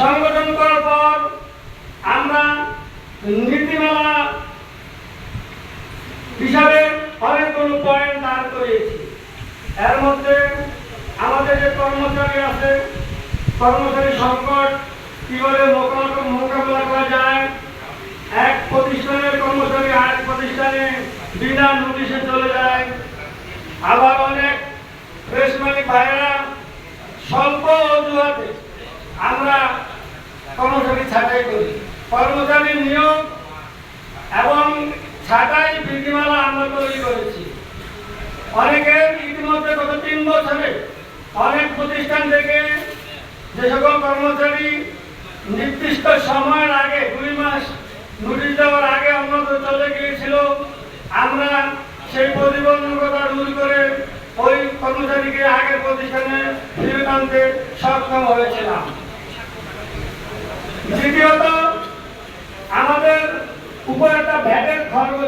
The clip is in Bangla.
সংগঠন করার পর আমরা নীতিমালা হিসাবে অনেক কোনো পয়েন্ট দাঁড় করিয়েছি। এর মধ্যে আমাদের যে কর্মচারী আছে, কর্মচারী সংকট কীভাবে মোকাবিলা করা যায়, এক প্রতিষ্ঠানের কর্মচারী আরেক প্রতিষ্ঠানে বিনা নোটিশে চলে যায়। আবার অনেক রেশমালিক ভাইয়েরা কর্মচারী ছাঁটাই করি। কর্মচারী নিয়োগ এবং ছাঁটাই বিধিমালা আমরা তৈরি করেছি। অনেকের ইতিমধ্যে গত তিন বছরে অনেক প্রতিষ্ঠান থেকে যে সকল কর্মচারী নির্দিষ্ট সময়ের আগে, দুই মাস নোটিশ দেওয়ার আগে অন্যত্র চলে গিয়েছিল, আমরা সেই প্রতিবন্ধকতা দূর করে ওই কর্মচারীকে আগের প্রতিষ্ঠানে ফিরে আনতে সক্ষম হয়েছিলাম। দ্বিতীয়ত আমাদের উপর একটা ভ্যাটের খরচ